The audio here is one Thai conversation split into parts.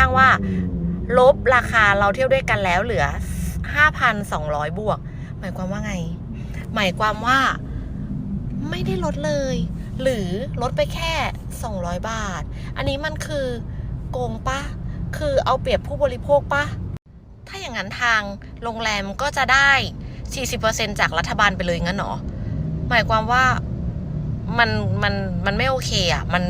้างว่า ลบราคาเราเที่ยวด้วยกันแล้วเหลือ 5,200 บวก หมายความว่าไง หมายความว่าไม่ได้ลดเลย หรือลดไปแค่ 200 บาท อันนี้มันคือโกงปะคือเอาเปรียบผู้บริโภคปะถ้าอย่างนั้นทางโรงแรมก็จะได้ 40%จากรัฐบาลไปเลยงั้นหรอหมายความว่า มันมันมันไม่โอเคอะ มัน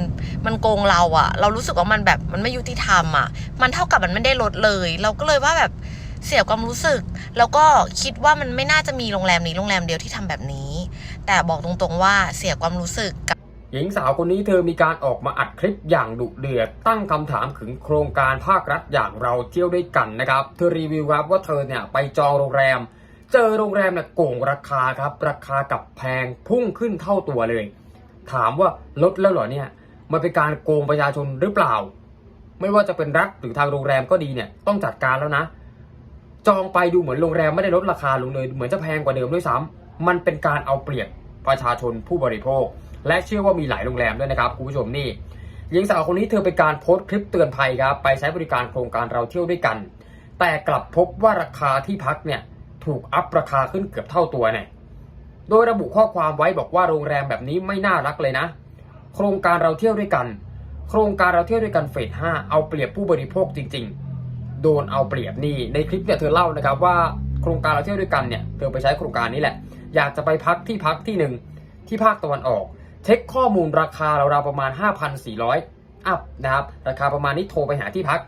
มันโกงเราอะ เรารู้สึกว่ามันแบบมันไม่ยุติธรรมอะ มันเท่ากับมันไม่ได้ลดเลย เราก็เลยว่าแบบเสียความรู้สึก แล้วก็คิดว่ามันไม่น่าจะมีโรงแรมนี้โรงแรมเดียวที่ทำแบบนี้ แต่บอกตรงๆว่าเสียความรู้สึกกับหญิงสาวคนนี้เธอมีการออกมาอัดคลิปอย่างดุเดือดตั้งคำถามถึงโครงการภาครัฐอย่างเราเที่ยวด้วยกันนะครับ เธอรีวิวครับว่าเธอเนี่ยไปจองโรงแรม เจอโรงแรมเนี่ยโกงราคาครับ ราคากับแพงพุ่งขึ้นเท่าตัวเลย ถามว่าลดแล้วเหรอเนี่ย มันเป็นการโกงประชาชนหรือเปล่า ไม่ว่าจะเป็นรัฐหรือทางโรงแรมก็ดีเนี่ยต้องจัดการแล้วนะ จองไปดูเหมือนโรงแรมไม่ได้ลดราคาลงเลย เหมือนจะแพงกว่าเดิมด้วยซ้ำมันเป็นการเอาเปรียบประชาชนผู้บริโภค และเชื่อว่ามีหลายโรงแรมด้วยนะครับคุณผู้ชมนี่หญิงสาวคนนี้เธอเป็นการโพสต์คลิปเตือนภัยครับไปใช้บริการโครงการเราเที่ยวด้วยกัน แต่กลับพบว่าราคาที่พักเนี่ยถูกอัพราคาขึ้นเกือบเท่าตัวเนี่ย โดยระบุข้อความไว้บอกว่าโรงแรมแบบนี้ไม่น่ารักเลยนะ โครงการเราเที่ยวด้วยกัน โครงการเราเที่ยวด้วยกันเฟส5เอาเปรียบผู้บริโภคจริง ๆ โดนเอาเปรียบนี่ในคลิปเนี่ยเธอเล่านะครับว่าโครงการเราเที่ยวด้วยกันเนี่ยเธอไปใช้โครงการนี้แหละ อยากจะไปพักที่พักที่หนึ่งที่ภาคตะวันออก เช็คข้อมูลราคาเราวๆประมาณ 5,400 อัพนะครับราคาประมาณนี้โทรไปหาที่พัก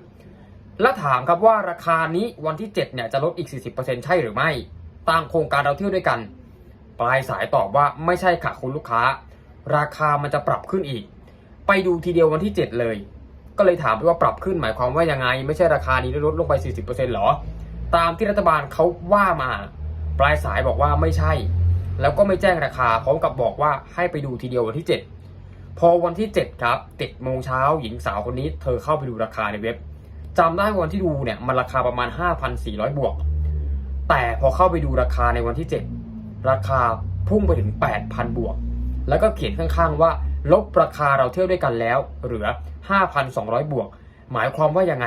แล้วถามครับว่าราคานี้วันที่7เนี่ยจะลดอีก 40%ใช่หรือไม่ตามโครงการเราเที่ยวด้วยกัน ปลายสายตอบว่าไม่ใช่ค่ะคุณลูกค้า ราคามันจะปรับขึ้นอีก ไปดูทีเดียววันที่ 7 เลย ก็เลยถามไปว่าปรับขึ้นหมายความว่ายังไง ไม่ใช่ราคานี้ลดลงไป 40%หรอ ตามที่รัฐบาลเขาว่ามา ปลายสายบอกว่าไม่ใช่ แล้วก็ไม่แจ้งราคาพร้อมกับบอกว่าให้ไปดูทีเดียววันที่ 7 พอวันที่ 7 ครับ7โมงเช้าหญิงสาวคนนี้ เธอเข้าไปดูราคาในเว็บจำได้วันที่ดูเนี่ยมันราคาประมาณ 5,400 บวก แต่พอเข้าไปดูราคาในวันที่ 7 ราคาพุ่งไปถึง 8,000 บวก แล้วก็เขียนข้างๆว่า ลบราคาเราเที่ยวด้วยกันแล้ว เหลือ 5,200 บวก หมายความว่ายังไง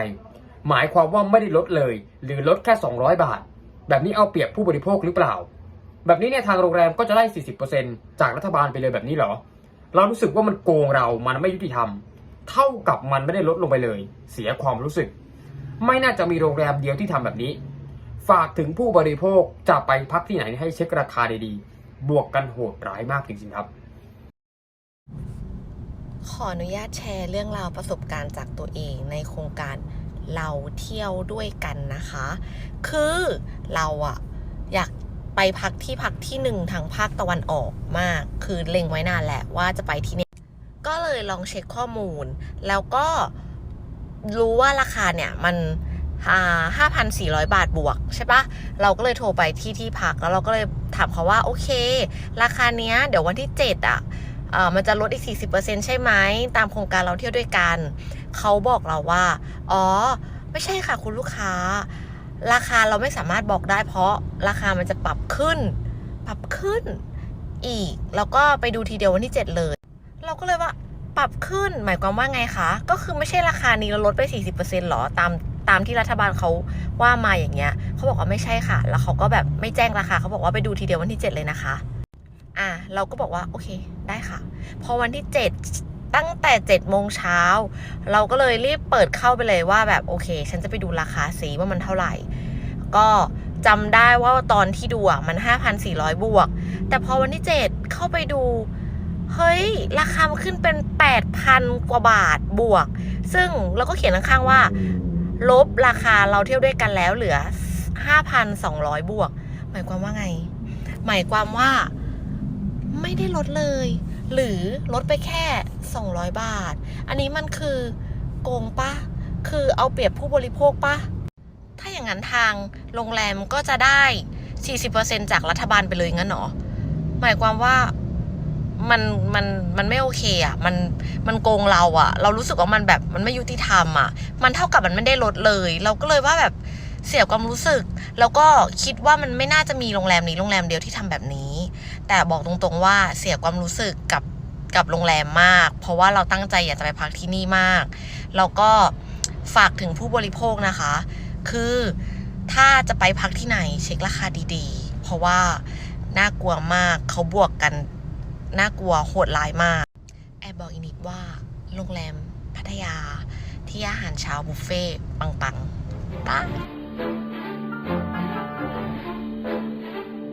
หมายความว่าไม่ได้ลดเลย หรือลดแค่ 200 บาท แบบนี้เอาเปรียบผู้บริโภคหรือเปล่า แบบนี้เนี่ยทางโรงแรมก็จะได้ 40%จากรัฐบาลไปเลยแบบนี้เหรอ เรารู้สึกว่ามันโกงเรา มันไม่ยุติธรรม เท่ากับมันไม่ได้ลดลงไปเลย เสียความรู้สึก ไม่น่าจะมีโรงแรมเดียวที่ทำแบบนี้ ฝากถึงผู้บริโภคจะไปพักที่ไหนให้เช็คราคาดีๆ บวกกันโหดร้ายมากจริงๆครับ ขออนุญาตแชร์เรื่องราวประสบการณ์จากตัวเองในโครงการเราเที่ยวด้วยกันนะคะ คือเราอะอยากไปพักที่พักที่หนึ่งทางภาคตะวันออกมาก คือเล็งไว้นานแหละว่าจะไปที่นี่ก็เลยลองเช็คข้อมูล แล้วก็รู้ว่าราคาเนี่ยมัน ห้าพันสี่ร้อยบาทบวกใช่ปะเราก็เลยโทรไปที่ที่พักแล้วเราก็เลยถามเขาว่าโอเค ราคาเนี้ยเดี๋ยววันที่เจ็ดอะมันจะลดอีก 40%ใช่ไหมตามโครงการเราเที่ยวด้วยกัน เขาบอกเราว่า อ๋อ ไม่ใช่ค่ะคุณลูกค้า ราคาเราไม่สามารถบอกได้ เพราะราคามันจะปรับขึ้น ปรับขึ้นอีก แล้วก็ไปดูทีเดียววันที่ 7 เลย เราก็เลยว่าปรับขึ้นหมายความว่าไงคะ ก็คือไม่ใช่ราคานี้เราลดไป 40%หรอตาม ตามที่รัฐบาลเขาว่ามาอย่างเงี้ยเขาบอกว่าไม่ใช่ค่ะ แล้วเขาก็แบบไม่แจ้งราคาเขาบอกว่าไปดูทีเดียววันที่ 7 เลยนะคะ อะเราก็บอกว่าโอเคได้ค่ะ พอวันที่ 7 ตั้งแต่7โมงเช้าเราก็เลยรีบเปิดเข้าไปเลยว่าแบบโอเค ฉันจะไปดูราคาสีว่ามันเท่าไหร่ ก็จำได้ว่าตอนที่ดูอะมัน 5,400 บวก แต่พอวันที่ 7 เข้าไปดู เฮ้ย ราคามันขึ้นเป็น 8,000 กว่าบาทบวก ซึ่งเราก็เขียนข้างๆว่า ลบราคาเราเที่ยวด้วยกันแล้วเหลือ 5,200 บวก หมายความว่าไง หมายความว่าไม่ได้ลดเลย หรือลดไปแค่ 200 บาท อันนี้มันคือโกงปะคือเอาเปรียบผู้บริโภคปะถ้าอย่างนั้นทางโรงแรมก็จะได้ 40%จากรัฐบาลไปเลยงั้นหรอ หมายความว่า มันมันมันไม่โอเคอะมันมันโกงเราอะ เรารู้สึกว่ามันแบบมันไม่ยุติธรรมอะ มันเท่ากับมันไม่ได้ลดเลย เราก็เลยว่าแบบเสียความรู้สึก แล้วก็คิดว่ามันไม่น่าจะมีโรงแรมนี้โรงแรมเดียวที่ทำแบบนี้ แต่บอกตรงๆว่าเสียความรู้สึกกับกับโรงแรมมาก เพราะว่าเราตั้งใจอยากจะไปพักที่นี่มาก แล้วก็ฝากถึงผู้บริโภคนะคะ คือถ้าจะไปพักที่ไหนเช็คราคาดีๆ เพราะว่าน่ากลัวมากเขาบวกกัน น่ากลัวโหดร้ายมาก แอบบอกอีกนิดว่าโรงแรมพัทยาที่อาหารเช้าบุฟเฟ่ต์ปังๆปัง